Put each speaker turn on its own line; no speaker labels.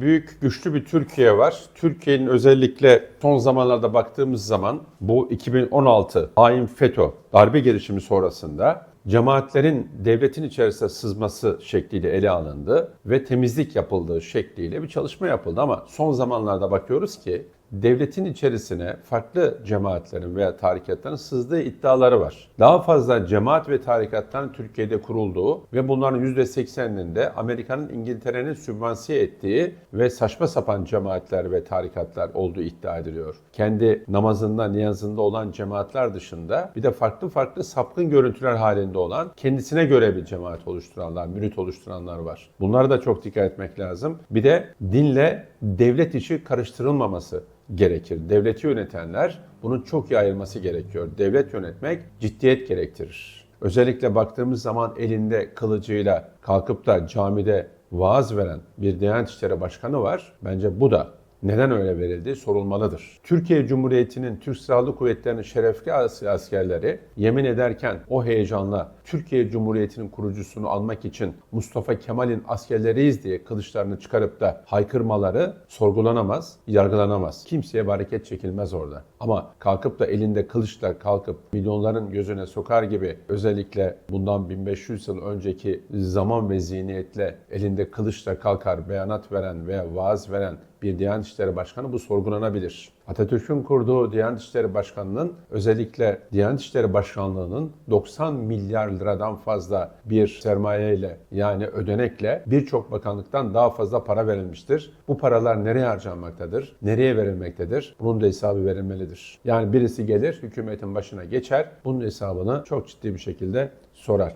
Büyük, güçlü bir Türkiye var. Türkiye'nin özellikle son zamanlarda baktığımız zaman bu 2016 hain FETÖ darbe girişimi sonrasında cemaatlerin devletin içerisine sızması şekliyle ele alındı ve temizlik yapıldığı şekliyle bir çalışma yapıldı. Ama son zamanlarda bakıyoruz ki devletin içerisine farklı cemaatlerin veya tarikatların sızdığı iddiaları var. Daha fazla cemaat ve tarikatların Türkiye'de kurulduğu ve bunların %80'inin de Amerika'nın İngiltere'nin sübvansiye ettiği ve saçma sapan cemaatler ve tarikatlar olduğu iddia ediliyor. Kendi namazında, niyazında olan cemaatler dışında bir de farklı farklı sapkın görüntüler halinde olan kendisine göre bir cemaat oluşturanlar, mürit oluşturanlar var. Bunlara da çok dikkat etmek lazım. Bir de dinle devlet işi karıştırılmaması gerekir. Devleti yönetenler bunun çok iyi ayrılması gerekiyor. Devlet yönetmek ciddiyet gerektirir. Özellikle baktığımız zaman elinde kılıcıyla kalkıp da camide vaaz veren bir Diyanet İşleri Başkanı var. Bence bu da neden öyle verildiği sorulmalıdır. Türkiye Cumhuriyeti'nin Türk Silahlı Kuvvetleri'nin şerefli as- askerleri yemin ederken o heyecanla Türkiye Cumhuriyeti'nin kurucusunu almak için Mustafa Kemal'in askerleriyiz diye kılıçlarını çıkarıp da haykırmaları sorgulanamaz, yargılanamaz. Kimseye hareket çekilmez orada. Ama kalkıp da elinde kılıçla kalkıp milyonların gözüne sokar gibi özellikle bundan 1500 yıl önceki zaman ve zihniyetle elinde kılıçla kalkar beyanat veren veya vaaz veren bir Diyanet İşleri Başkanı bu sorgulanabilir. Atatürk'ün kurduğu Diyanet İşleri Başkanı'nın özellikle Diyanet İşleri Başkanlığı'nın 90 milyar liradan fazla bir sermayeyle yani ödenekle birçok bakanlıktan daha fazla para verilmiştir. Bu paralar nereye harcanmaktadır? Nereye verilmektedir? Bunun da hesabı verilmelidir. Yani birisi gelir hükümetin başına geçer bunun hesabını çok ciddi bir şekilde sorar.